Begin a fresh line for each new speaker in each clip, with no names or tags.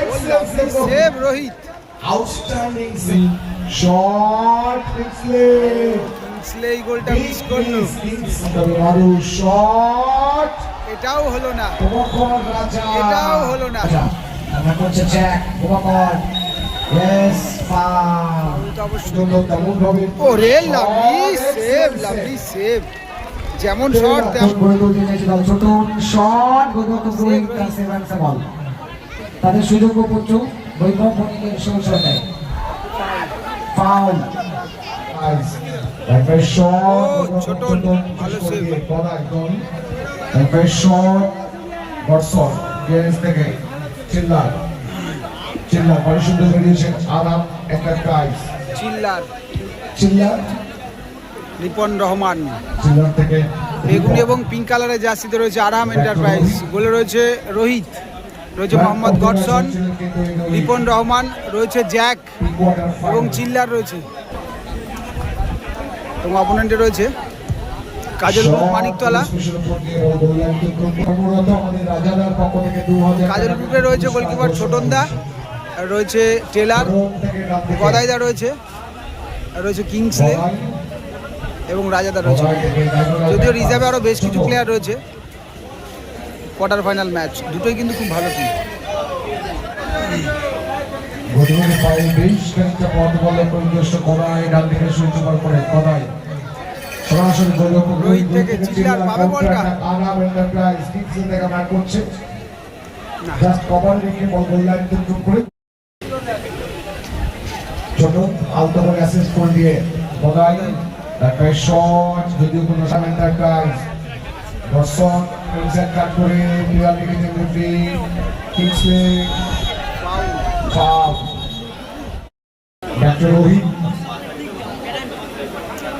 Excellent
save Rohit
outstanding shot
এই গোলটা miss করল।
মারু শট
এটাও হলো না। এটাও হলো না।
আমরা করছে জ্যাক তোমাকর ইয়েস ফাউল
তো অবশ্যই।
জন্য তেমন ভাবে
ওরে লাভলি সেভ লাভলি সেভ যেমন শট
ছোট শট গোলরক্ষক রোহিত সেভেন বল। তাদের সুযোগ পুত্র বৈভব বণিকের সংসদে ফাউল একবার শট
ছোট, ভালো save।
একবার শট বর্ষণ। গেরেজ থেকে চিল্লার। চিল্লার পরিশুদ্ধ বেরিয়েছেন আরাম একটা কাজ
চিল্লার।
চিল্লার?
রিপন রহমান।
চিল্লার থেকে
বেগুনি এবং পিঙ্ক কালারের জার্সিতে রয়েছে আরাম এন্টারপ্রাইজ গোলে রয়েছে রোহিত রয়েছে মোহাম্মদ গডসন রিপন রহমান রয়েছে জ্যাক এবং চিল্লার রয়েছে। এবং অপোনেন্টে রয়েছে কাজলপুর মানিকতলা। কাজলপুরে রয়েছে গোলকিপার ছোটনদা, রয়েছে টেলার, গদাইদা রয়েছে রয়েছে কিংসলে এবং রাজাদা রয়েছে। যদিও রিজার্ভে আরও বেশ কিছু প্লেয়ার রয়েছে। কোয়ার্টার ফাইনাল ম্যাচ দুটোই কিন্তু খুব ভালো টিম
গতিবেগে পায়ে বেশ খানিকটা পথ বলে পরিদর্শ করায় ডান দিকে পার করে করায় সরাসরি
রোহিত থেকে চিল্লার পাবে বলটা।
আরাম এন্টারপ্রাইজ কিংসের থেকে বার করছে। জাস্ট কভার রেখে বল গোল লাইন থেকে করে। ছোট আলতো করে অ্যাসিস্ট করে দিয়ে বগাই। তারপরে শট যদিও কোনো আরাম এন্টারপ্রাইজ দর্শক ইনসাইড কাট করে প্লেয়ার লিখেছে referee Kingsley foul doctor Rohit
foul থেকে ফ্রি কিক রোহিত
ওয়েট করছেন রোহিত দেখে নিচ্ছেন আরাম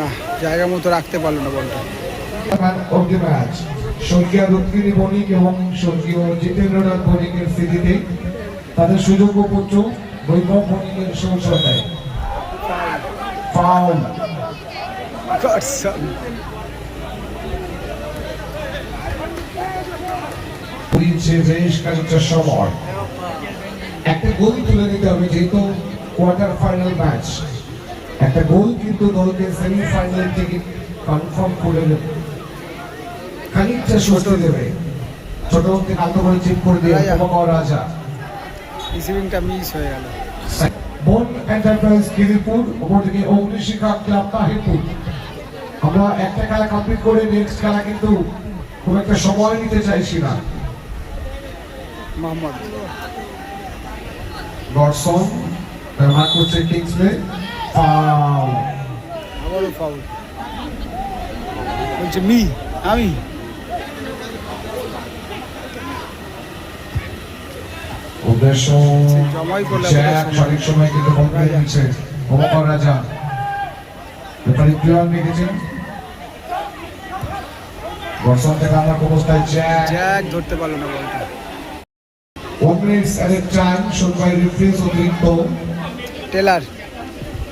না, জায়গা মতো রাখতে পারল না বলটা
স্বর্গীয় রুক্মিণী বণিক এবং স্বর্গীয় জিতেন্দ্রনাথ বণিকের স্মৃতিতে তাদের সুযোগ্য পুত্র বৈভব বণিকের সংসদায় ফাউল. দিচ্ছে বেশ খানিকটা সময়, একটা গোল তুলে নিতে হবে, যেহেতু কোয়ার্টার ফাইনাল ম্যাচ একটা গোল কিন্তু দলকে সেমিফাইনাল থেকে কনফার্ম করে দেবে। খানিকটা স্বস্তি দেবে। ছোট থেকে আলতো করে চেক করে দিয়ে
রাজা। রিসিভিংটা মিস হয়ে গেল।
বন এন্টারপ্রাইজ খিদিরপুর ওপর থেকে অগ্নিশিখা ক্লাব তাহিরপুর। আমরা একটা খেলা কমপ্লিট করে নেক্সট খেলা কিন্তু খুব একটা সময় নিতে চাইছি না।
মোহাম্মদ।
গডসন ব্যবহার করছে কিংসলে ফাউল
আবারও ফাউল বলছে মি আমি।
সঠিক সময় কিন্তু বল দিচ্ছে। ওমর রাজা ব্যাপারে প্লেয়ার থেকে আমরা অবস্থায় জ্যাক
ধরতে পারল না বলটা।
One minute at a time shown by referees অতিরিক্ত
টেলার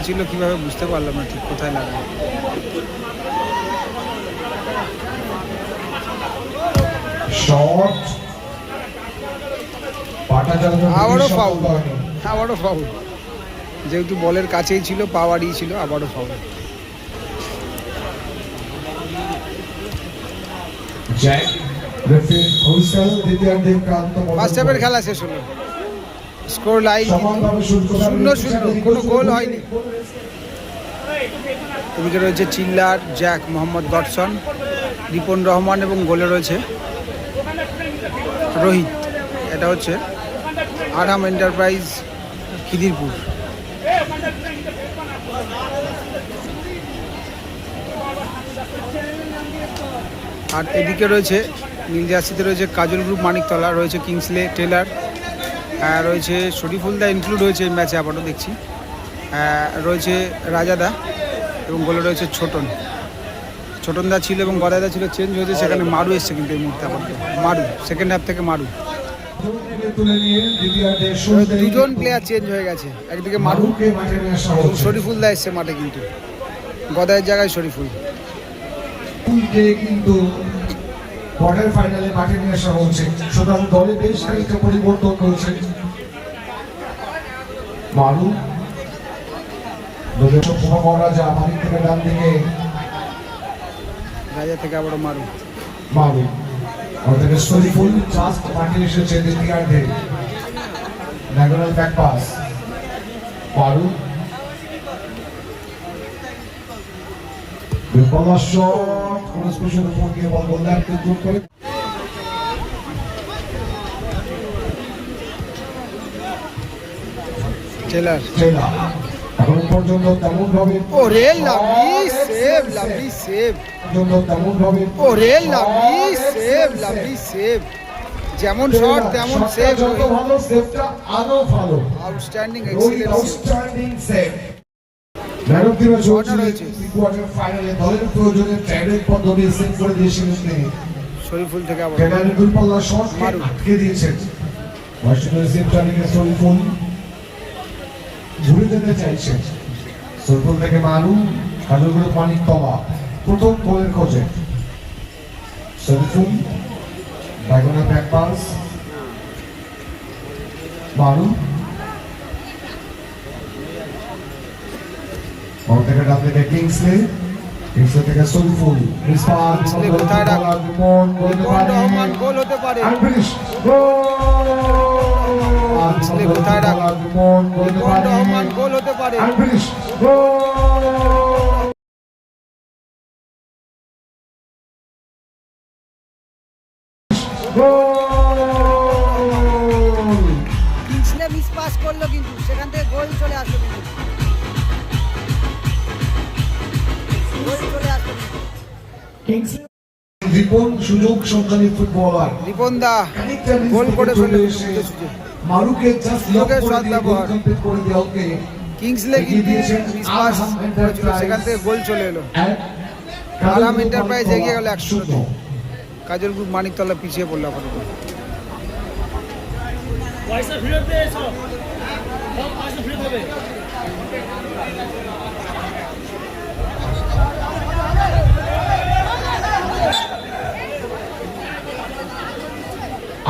লেগেছিল কীভাবে বুঝতে পারলাম না ঠিক কোথায় লাগল।
শট পাটা চালানো
আবারও ফাউল আবারও ফাউল যেহেতু বলের কাছেই ছিল পাওয়ারই ছিল আবারও ফাউল ফার্স্ট হাফের খেলা শেষ হলো। স্কোর লাইন শূন্য শূন্য কোনো গোল হয়নি। এদিকে রয়েছে চিল্লার জ্যাক মোহাম্মদ গডসন রিপন রহমান এবং গোলে রয়েছে রোহিত। এটা হচ্ছে আরাম এন্টারপ্রাইজ খিদিরপুর। আর এদিকে রয়েছে, নীল জার্সিতে রয়েছে কাজল গ্রুপ, মানিকতলা, রয়েছে কিংসলে টেলার রয়েছে শরীফুলদা ইনক্লুড হয়েছে এই ম্যাচে আবারও দেখছি। রয়েছে রাজাদা এবং গোলে রয়েছে ছোটন। ছোটনদা ছিল এবং গদাদা ছিল চেঞ্জ হয়েছে, সেখানে মারু এসছে কিন্তু এই মুহূর্তে আপাতত মারু সেকেন্ড হাফ থেকে মারু। দুজন প্লেয়ার চেঞ্জ হয়ে গেছে। একদিকে মারু
হচ্ছে
শরীফুলদা এসছে মাঠে কিন্তু। গদায়ের জায়গায় শরীফুল।
কিন্তু কোয়ার্টার ফাইনালে মাঠে নিয়ে আসা সুতরাং দলে বেশ খানিকটা পরিবর্তন করেছে। মারু মহারাজা মালিক থেকে ডান দিকে
রাজা থেকে আবারও মারু
মারু অর্থাৎ শরীফুল জাস্ট মাঠে এসেছে দ্বিতীয়ার্ধে ডায়াগোনাল ব্যাক পাস মারু বিপলা শট কোন স্পেশাল উপর গিয়ে বল গোলদারকে দূর করে।
টেলার
এখন পর্যন্ত তেমন ভাবে
ও রে লাভলি সেভ লাভলি সেভ
পর্যন্ত তেমন ভাবে
ও রে লাভলি সেভ লাভলি সেভ যেমন শট তেমন সেভ
যত ভালো সেভটা আরও ভালো।
Outstanding excellent
outstanding save man দিবা চলছে
Corner হয়েছে।
কোয়ার্টার ফাইনালে দলের প্রয়োজনে ট্রাইডেক পদ্ধতি সেভ করে দিয়েছিলেন তিনি।
শরীফুল থেকে আবার
ফেডারেল দূরপাল্লা শট আটকে দিয়েছেন। ওয়াশিংটন সেন্টারিংয়ে সরিফুল ঘুরে যেতে চাইছেন সরিফুল থেকে মারু কাজলগুলো পানি তলা প্রথম গোলের খোঁজে Shariful diagonal back pass Maru থেকে ডান দিকে কিংসলে কিংসলে থেকে রিসপার
কোথায় গোল হতে পারে! কিংসলে কোথায় রাখ- রহমান গোল হতে পারে
Unfinished. Goal! Goal!
Kingsley miss pass করল কিন্তু সেখান থেকে গোল চলে আসলো কিন্তু গোল চলে আসলো।
রিপন সুযোগ সন্ধানী ফুটবলার
রিপন দা গোল করে
চলে মারুকে জাস্ট লক করে
সৎ
দিয়ে গোল
ব্যবহার।
কমপ্লিট করে দেওয়া ওকে
কিংসলে কিন্তু
দিয়েছেন
মিস পাস
আরহাম
করেছিল সেখান থেকে গোল চলে এলো। আরাম এন্টারপ্রাইজ এগিয়ে গেল একশো। কাজল গ্রুপ মানিকতলা পিছিয়ে পড়ল আপাতত।
পয়সা ফেরত দে সব পয়সা ফেরত হবে।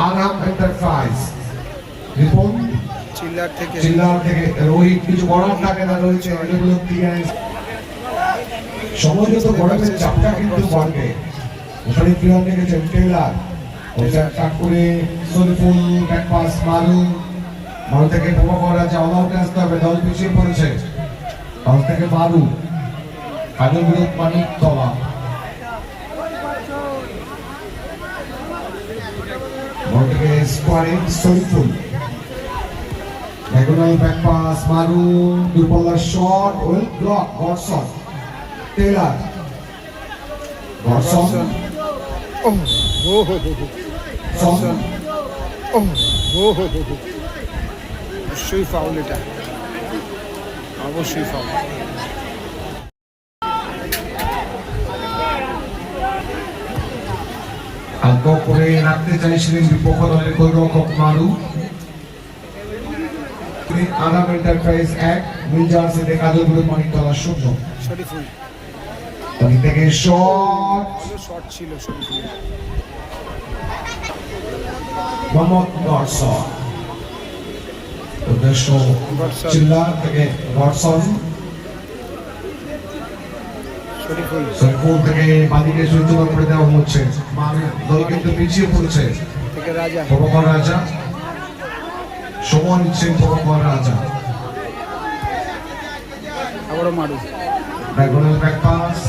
আরাম এন্টারপ্রাইজ রিপন?
চিল্লার থেকে।
চিল্লার থেকে। রোহিত কিছু করার থাকে না রয়েছে এগুলো সময় যত গরমের চাপটা কিন্তু বাড়বে ওখানে ক্লিয়ার রেখেছেন টেলার ওটা কাট করে সলিফুল ব্যাক পাস মারু মারু থেকে বোমা করা যে অল আসতে হবে দল পিছিয়ে পড়েছে। দল থেকে মারু। কাজল গ্রুপ মানিক তলা। বল থেকে স্কোয়ারে Shoriful Diagonal back pass, Maru, Dupala shot, well block, Godson. Taylor. Godson.
ও হো হো হো হো
Godson.
ও হো হো হো হো অবশ্যই ফাউল এটা অবশ্যই ফাউল
আগ্রহ করে রাখতে চাইছিলেন বিপক্ষ দলের গোলরক্ষক মারু তিনি আনাম এন্টারপ্রাইজ এক মিল জার্সিতে কাজলগুলো মানিকতলা শূন্য।
শরীফুল
তাদের থেকে শট
শট ছিল শরীফুল
মোহাম্মদ গডসন উদ্দেশ্য। থেকে থেকে বাদিকে করে দেওয়া হচ্ছে। দল কিন্তু পিছিয়ে পড়ছে।
থেকে রাজা।
রাজা। সময় নিচ্ছেন প্রভাকর রাজা
আবারও Maru
diagonal back pass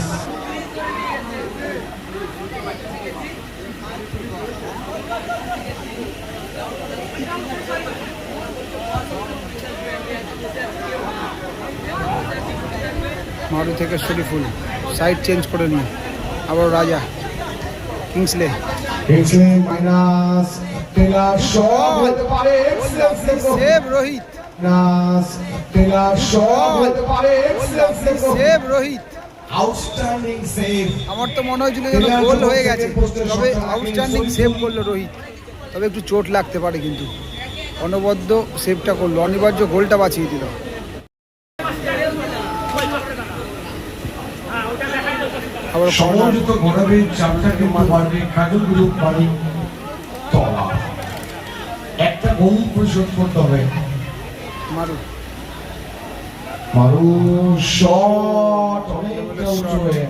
Maru থেকে শরীফুল সাইড চেঞ্জ করে নিয়ে। আবার রাজা Kingsley
Kingsley minus Taylor shot হতে পারে
save Rohit.
Minus Taylor shot হতে পারে
সেভ রোহিত।
আউটস্ট্যান্ডিং সেভ
আমার তো মনে হয়েছিল যেন গোল হয়ে গেছে। তবে আউটস্ট্যান্ডিং সেভ করল। রোহিত। তবে একটু চোট লাগতে পারে কিন্তু। অনবদ্য সেভটা করল। অনিবার্য গোলটা বাঁচিয়ে দিল। আবার corner।
সমযোজিত ঘোরাবে চারটা কিন্তু পারবে কাজল গ্রুপ বাড়ি। একটা পরিশোধ করতে হবে।
মারু।
শট অনেকটা উঁচু হয়ে।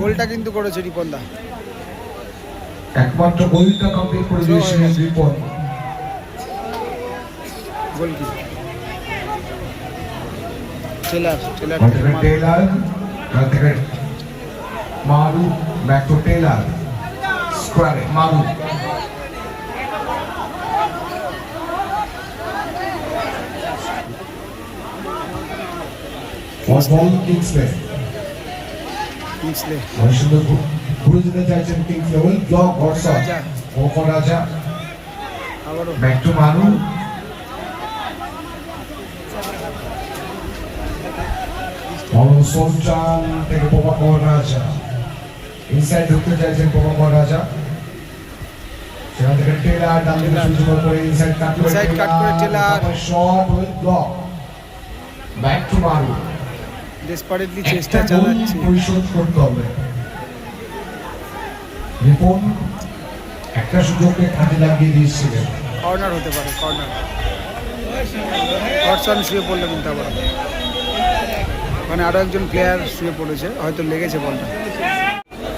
গোলটা কিন্তু করেছে রিপন দা।
একমাত্র গোলটা কমপ্লিট করে দিয়েছিলেন রিপন।
গোল কি টেলার টেলার. কিংসলে
ঘু- ঘুরে যেতে চাইছেন কিংসলে ওই ব্লক বর্ষা। ওপর রাজা ব্যাক টু মারু বল সোলচান থেকে প্রভাকর রাজা। ইনসাইড ঢুকতে চাইছেন প্রভাকর রাজা। সেখান থেকে টেলার ডান দিকে সুযোগ করে ইনসাইড কাট করে
Inside cut করে Taylor.
Shot with block back to Maru
desperately চেষ্টা চালাচ্ছে।
পরিশোধ করতে হবে। রিপন একটা সুযোগকে কাজে লাগিয়ে দিয়েছিলেন।
কর্নার হতে পারে কর্নার হটসন শুয়ে পড়ল কিন্তু আবার ওখানে আরও একজন প্লেয়ার শুয়ে পড়েছে, হয়তো লেগেছে বলটা।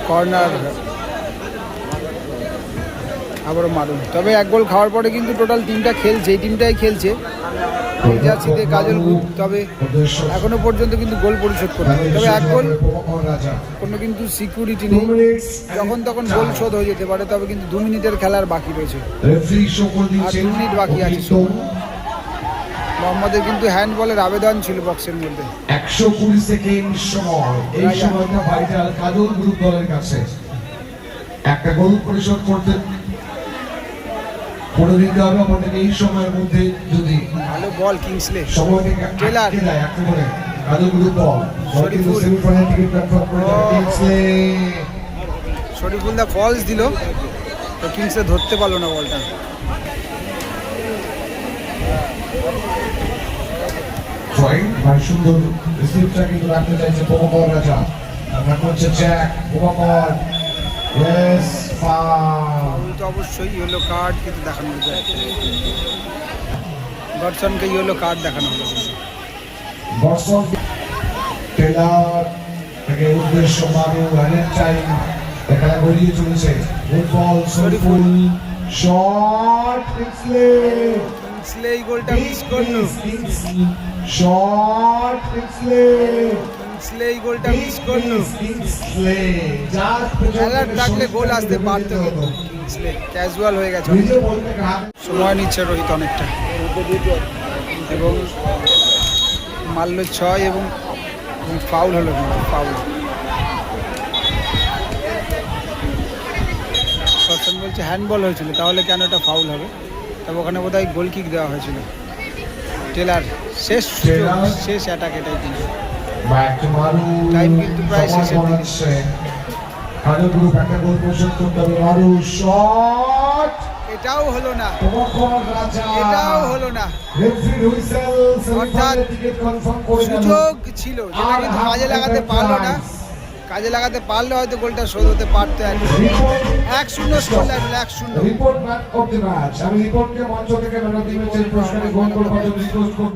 কর্নার আবারও মারুন। তবে এক গোল খাওয়ার পরে কিন্তু টোটাল টিমটা খেলছে, এই টিমটাই খেলছে। কাজল তবে এখনও পর্যন্ত কিন্তু গোল পরিশোধ করতে তবে এক গোল, কোনো কিন্তু সিকিউরিটি নেই। যখন তখন গোল শোধ হয়ে যেতে পারে, তবে কিন্তু দু মিনিটের খেলার বাকি রয়েছে।
করে
আর দু মিনিট বাকি আছে। মোহাম্মদের কিন্তু হ্যান্ডবলের আবেদন ছিল বক্সের মধ্যে
একশো কুড়ি সেকেন্ড সময় এই। সময়টা ভাইটাল কাজল গ্রুপ দলের কাছে একটা গোল পরিশোধ করতে করে দিতে হবে এই সময়ের মধ্যে যদি
ভালো বল কিংসলে
সময় থেকে
টেলার।
একেবারে Kajal group
Shariful.
Semifinal ticket confirm করে। কিংসলে।
শরীফুল্লাহ ফলস দিল তো কিংসে ধরতে পারল না বলটা
জয় ভাই সুন্দর রিসিভটা কিন্তু রাখতে চাইছে প্রভাকর রাজা। আমরা করছে জ্যাক প্রভাকর ইয়েস
তো অবশ্যই ইয়েলো কার্ড কিন্তু দেখানো যায় গডসনকে ইয়েলো কার্ড দেখানো কিন্তু।
বর্ষণ টেলার থেকে উদ্দেশ্য মারু রানের টাইম এখানে গড়িয়ে চলেছে। Football Shariful shot Kingsley
Kingsley এই গোলটা মিস করল।
শট কিংসলে
এই গোলটা মিস করল।
জাস্ট
খেলার ডাকলে গোল আসতে পারতো কিংসলে ক্যাজুয়াল হয়ে গেছে। সময় নিচ্ছে রোহিত অনেকটা। এবং মারল ছয় এবং ফাউল হলো কিন্তু ফাউল সৎসন বলছে হ্যান্ডবল হয়েছিল তাহলে কেন এটা ফাউল হবে? তবে ওখানে বোধহয় গোল কিক দেওয়া হয়েছিল। টেলার শেষ সুযোগ, শেষ অ্যাটাক এটাই কিন্তু। প্রায় শেষের
শট
এটাও হলো না। এটাও হলো না।
গেল।
সুযোগ ছিল যেটা কিন্তু কাজে লাগাতে পারল না। কাজে লাগাতে পারলে হয়তো গোলটা শোধ হতে পারতো আর কি। এক শূন্য স্কোর এক শূন্য।
Report man of the match আমি রিপোর্টকে মঞ্চ থেকে ম্যান অফ দ্য ম্যাচের পুরস্কারে গ্রহণ করবার জন্য রিকোয়েস্ট করব।